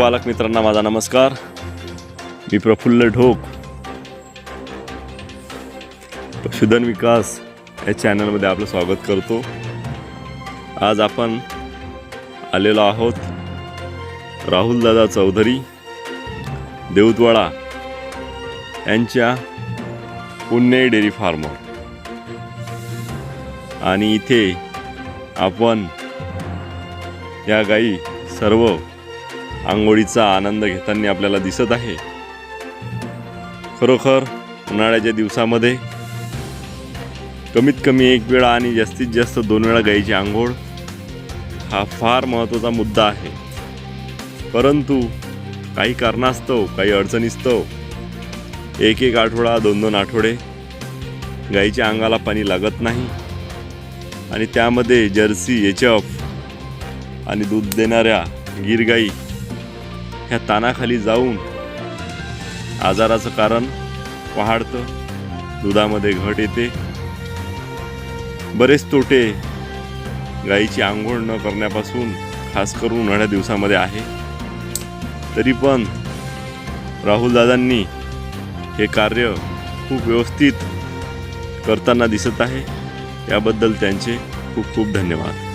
पशुपालक मित्रांना माझा नमस्कार. मी प्रफुल्ल ढोक. पशुधन विकास या चॅनलमध्ये आपलं स्वागत करतो. आज आपण आलेलो आहोत राहुलदादा चौधरी देऊतवाडा यांच्या पुणे डेअरी फार्मवर आणि इथे आपण या गाई सर्व आंघोळीचा आनंद घेताना आपल्याला दिसत आहे. खरोखर उन्हाळ्याच्या दिवसामध्ये कमीत कमी एक वेळा आणि जास्तीत जास्त दोन वेळा गाईची आंघोळ हा फार महत्त्वाचा मुद्दा आहे. परंतु काही कारणास्तव काही अडचणीस्तव एक एक आठवडा दोन दोन आठवडे गाईच्या अंगाला पाणी लागत नाही आणि त्यामध्ये जर्सी एच एफ आणि दूध देणाऱ्या गीर गाई ह्या तानाखाली जाऊन आजाराचं कारण वाढतं दुधामध्ये घट येते. बरेच तोटे गाईची आंघोळ न करण्यापासून खास करून उन्हाळ्या दिवसामध्ये आहे. तरी पण राहुलदादांनी हे कार्य खूप व्यवस्थित करताना दिसत आहे. याबद्दल त्यांचे खूप खूप धन्यवाद.